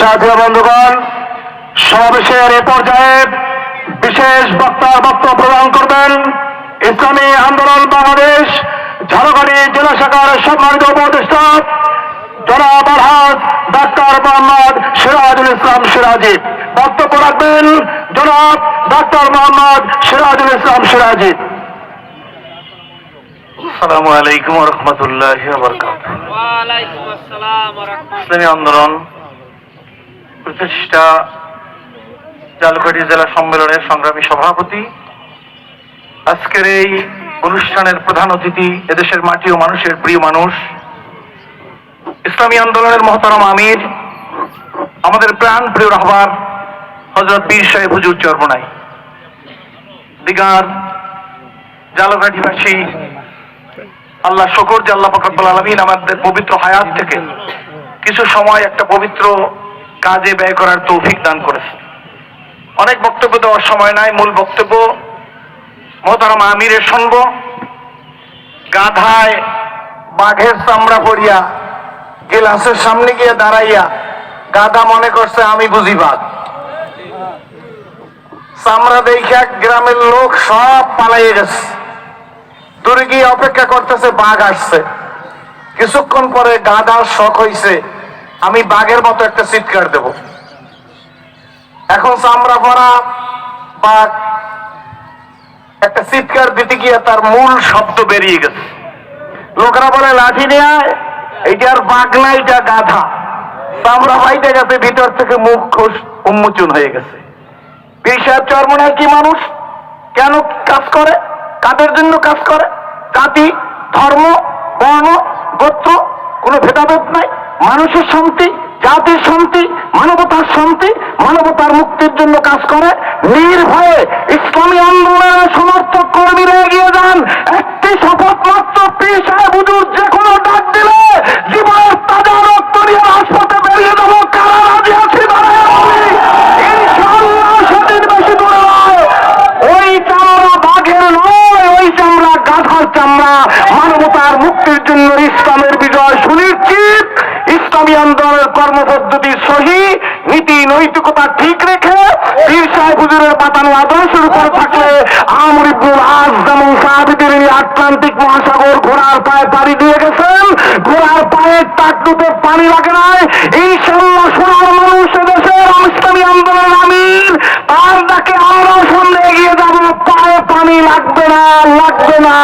সাথী বন্ধুগণ সমাবেশের এ পর্যায়ে বিশেষ বক্তার বক্তব্য প্রদান করবেন ইসলামী আন্দোলন বাংলাদেশ ঝাড়খণ্ডী জেলা শাখার সম্মানিত উপদেষ্টা জনাব আলহাজ ডাক্তার মোহাম্মদ সিরাজুল ইসলাম সিরাজি। বক্তব্য রাখবেন জনাব ডাক্তার মোহাম্মদ সিরাজুল ইসলাম সিরাজি। আসসালামু আলাইকুম রহমতুল্লাহ ওয়ালাইকুম আসসালাম ওয়া রাহমাতুল্লাহ। ইসলামী আন্দোলন প্রতিষ্ঠা জালকাঠি জেলা সম্মেলনের সংগ্রামী সভাপতি। আজকের এই অনুষ্ঠানের প্রধান অতিথি এদেশের মাটি ও মানুষের প্রিয় মানুষ। ইসলামী আন্দোলনের মহতারাম আমির, আমাদের প্রাণ প্রিয় রাহবার হজরত পীর সাহেব হুজুর চর্মনাই। দিগার জালকাঠিবাসী আল্লাহ শকর যে আল্লাহ ফকরবুল আলমিন আমাদের পবিত্র হায়াত থেকে কিছু সময় একটা পবিত্র কাজে ব্যয় করার তৌফিক দান করেছে অনেক বক্তব্য দেওয়ার সময় নাই, মূল বক্তব্য মোহতারাম আমিরের শুনব। গাধায় বাঘের চামড়া পড়িয়া গেলাসের সামনে গিয়ে দাঁড়াইয়া গাধা মনে করছে, আমি বুঝি বাঘ। চামড়া দেখিয়া গ্রামের লোক সব পালাইয়ে গেছে। দূরে গিয়ে অপেক্ষা করতেছে, বাঘ আসছে। কিছুক্ষণ পরে গাধার শখ হইছে আমি বাঘের মতো একটা চিৎকার দেব। এখন চামড়া পরা বাঘ একটা চিৎকার দিতে গিয়ে তার মূল শব্দ বেরিয়ে গেছে। লোকেরা বলে, লাঠি নিয়ে আর বাঘ না এটা গাধা। চামড়া বাইতে গেছে, ভিতর থেকে মুখ খুশ উন্মোচন হয়ে গেছে। পীর সাহেব কি মানুষ? কেন কাজ করে? কাদের জন্য কাজ করে? জাতি, ধর্ম, বর্ণ, গোত্র, কোনো ভেদাভেদ নাই? মানুষের শান্তি, জাতির শান্তি, মানবতার শান্তি, মানবতার মুক্তির জন্য কাজ করে। নির্ভয়ে ইসলামী আন্দোলনের সমর্থক কর্মীরা এগিয়ে যান। একটি শপথ মাত্র পেশায় সাহেব হুজুর যে কোনো ডাক দিলে জীবনের তাজা রক্ত নিয়ে রাজপথে বেরিয়ে যাব কারা রাজি আছে দাঁড়ায় বলি। ইনশাআল্লাহ সেদিন বেশি দূরে নয়। ওই চামড়া বাঘের নয় ওই চামড়া গাধার চামড়া মানবতার মুক্তির জন্য ইসলামের বিজয় সুনিশ্চিত ইসলামী আন্দোলনের কর্মপদ্ধতি সহি, নীতি নৈতিকতা ঠিক রেখে পীর সাহেব হুজুরের পাতানো আদর্শের উপর থাকলে আমর আজ যেমন সাহাবিদের এই আটলান্টিক মহাসাগর ঘোড়ার পায়ে পাড়ি দিয়ে গেছেন। ঘোড়ার পায়ের টাকটুতে পানি লাগে নাই। ইনশাল্লাহ সোনার মানুষ এদেশের ইসলামী আন্দোলনের আমির। তার ডাকে আমরাও সামনে এগিয়ে যাব। পায়ে পানি লাগবে না লাগবে না